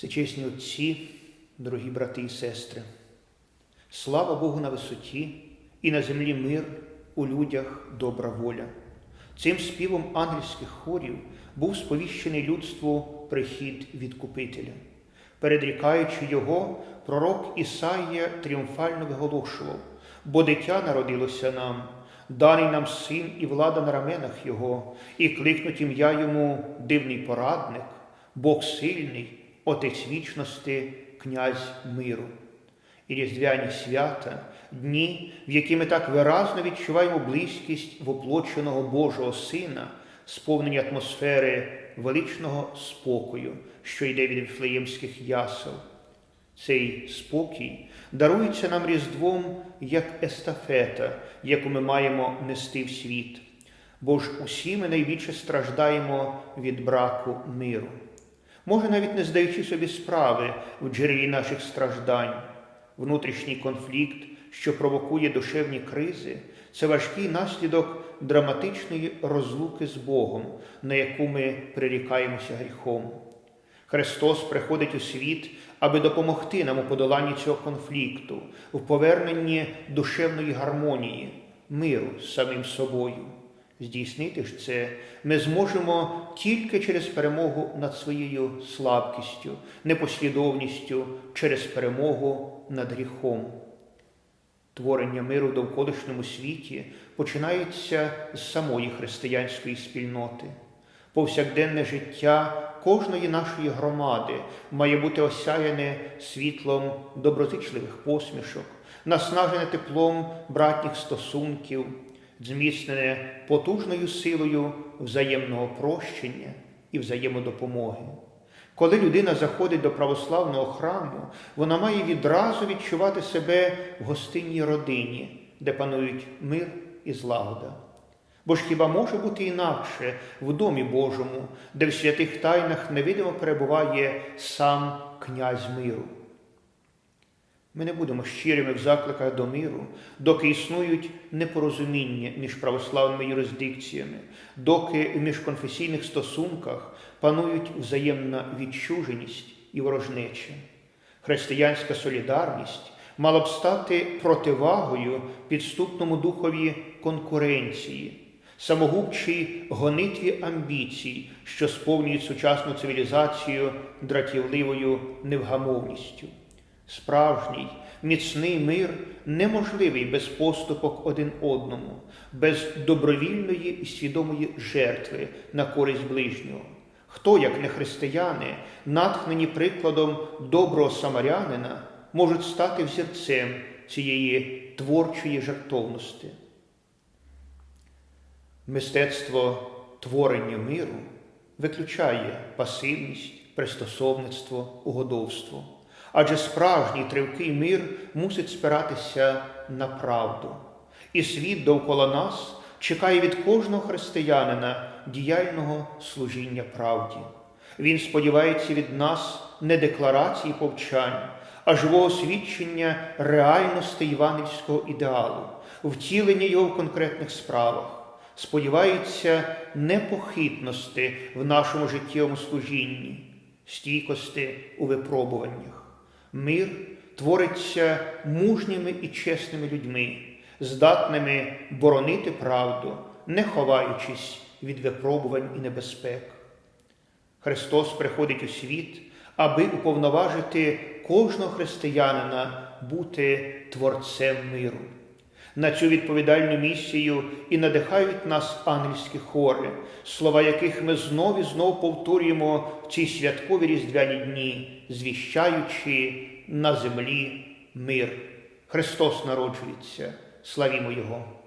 Всечесні отці, дорогі брати і сестри, слава Богу на висоті і на землі мир, у людях добра воля. Цим співом ангельських хорів був сповіщений людству прихід відкупителя. Передрікаючи його, пророк Ісаїя тріумфально виголошував, бо дитя народилося нам, даний нам син і влада на раменах Його, і кликнуть ім'я йому дивний порадник, Бог сильний, Отець вічності, князь миру. І різдвяні свята, дні, в які ми так виразно відчуваємо близькість воплоченого Божого Сина, сповнені атмосфери величного спокою, що йде від віфлеємських ясел. Цей спокій дарується нам Різдвом як естафета, яку ми маємо нести в світ, бо ж усі ми найбільше страждаємо від браку миру. Може, навіть не здаючи собі справи в джерелі наших страждань, внутрішній конфлікт, що провокує душевні кризи, це важкий наслідок драматичної розлуки з Богом, на яку ми прирікаємося гріхом. Христос приходить у світ, аби допомогти нам у подоланні цього конфлікту, в поверненні душевної гармонії, миру з самим собою. Здійснити ж це ми зможемо тільки через перемогу над своєю слабкістю, непослідовністю, через перемогу над гріхом. Творення миру в довколишньому світі починається з самої християнської спільноти. Повсякденне життя кожної нашої громади має бути осяяне світлом доброзичливих посмішок, наснажене теплом братніх стосунків, зміцнене потужною силою взаємного прощення і взаємодопомоги. Коли людина заходить до православного храму, вона має відразу відчувати себе в гостинній родині, де панують мир і злагода. Бо ж хіба може бути інакше в домі Божому, де в святих тайнах невидимо перебуває сам князь миру? Ми не будемо щирими в закликах до миру, доки існують непорозуміння між православними юрисдикціями, доки в міжконфесійних стосунках панують взаємна відчуженість і ворожнеча. Християнська солідарність мала б стати противагою підступному духові конкуренції, самогубчій гонитві амбіцій, що сповнюють сучасну цивілізацію дратівливою невгамовністю. Справжній, міцний мир неможливий без поступок один одному, без добровільної і свідомої жертви на користь ближнього. Хто, як не християни, натхнені прикладом доброго самарянина, можуть стати взірцем цієї творчої жертовності? Мистецтво творення миру виключає пасивність, пристосовництво, угодовство. Адже справжній тривкий мир мусить спиратися на правду. І світ довкола нас чекає від кожного християнина діяльного служіння правді. Він сподівається від нас не декларації повчань, а живого свідчення реальності івангельського ідеалу, втілення його в конкретних справах. Сподівається непохитності в нашому життєвому служінні, стійкості у випробуваннях. Мир твориться мужніми і чесними людьми, здатними боронити правду, не ховаючись від випробувань і небезпек. Христос приходить у світ, аби уповноважити кожного християнина бути творцем миру. На цю відповідальну місію і надихають нас ангельські хори, слова яких ми знов і знов повторюємо в ці святкові різдвяні дні, звіщаючи на землі мир. Христос народжується, славімо Його!